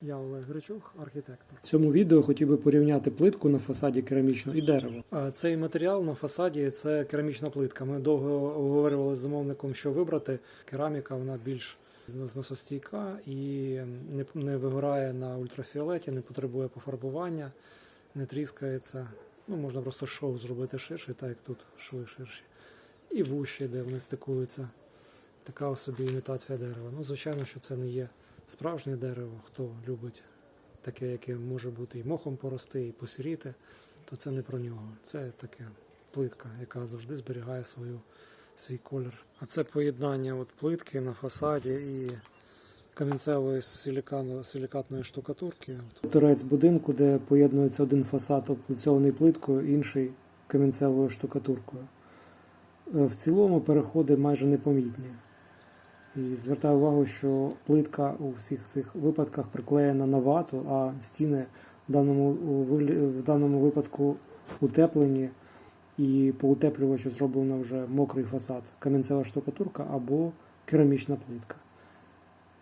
Я Олег Гречух, архітектор. В цьому відео хотів би порівняти плитку на фасаді керамічну і дерево. Цей матеріал на фасаді це керамічна плитка. Ми довго обговорювали з замовником, що вибрати. Кераміка вона більш зносостійка і не, вигорає на ультрафіолеті, не потребує пофарбування, не тріскається. Ну, можна просто шов зробити ширший, так як тут шви ширші. І вущі, де вони стикуються. Така собі імітація дерева. Ну, звичайно, що це не є справжнє дерево. Хто любить таке, яке може бути і мохом порости, і посіріти, то це не про нього. Це таке плитка, яка завжди зберігає свою, свій колір. А це поєднання от плитки на фасаді і камінцевої силікатної штукатурки. Торець будинку, де поєднується один фасад облицьований плиткою, інший камінцевою штукатуркою. Е, В цілому переходи майже непомітні. І звертаю увагу, що плитка у всіх цих випадках приклеєна на вату, а стіни в даному, в даному випадку утеплені, і по утеплювачу зроблено вже мокрий фасад, камінцева штукатурка або керамічна плитка.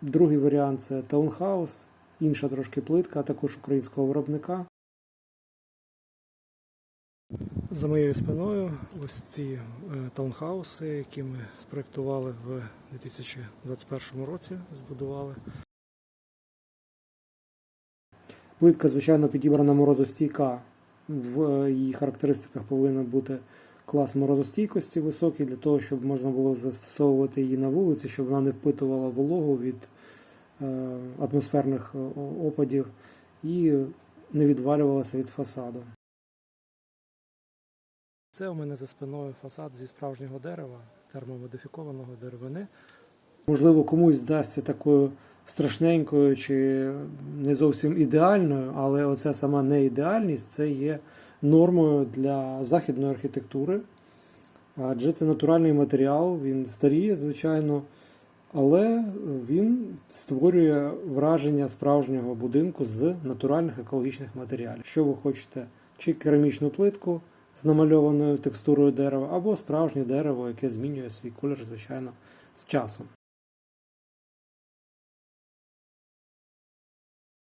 Другий варіант це таунхаус, інша трошки плитка, також українського виробника. За моєю спиною ось ці е, таунхауси, які ми спроектували в 2021 році, збудували. Плитка, звичайно, підібрана морозостійка. В її характеристиках повинен бути клас морозостійкості високий, для того, щоб можна було застосовувати її на вулиці, щоб вона не впитувала вологу від е, атмосферних опадів і не відвалювалася від фасаду. Це у мене за спиною фасад зі справжнього дерева, термомодифікованого деревини. Можливо, комусь здасться такою страшненькою чи не зовсім ідеальною, але оця сама неідеальність це є нормою для західної архітектури. Адже це натуральний матеріал, він старіє, звичайно, але він створює враження справжнього будинку з натуральних екологічних матеріалів. Що ви хочете, чи керамічну плитку з намальованою текстурою дерева, або справжнє дерево, яке змінює свій колір, звичайно, з часом.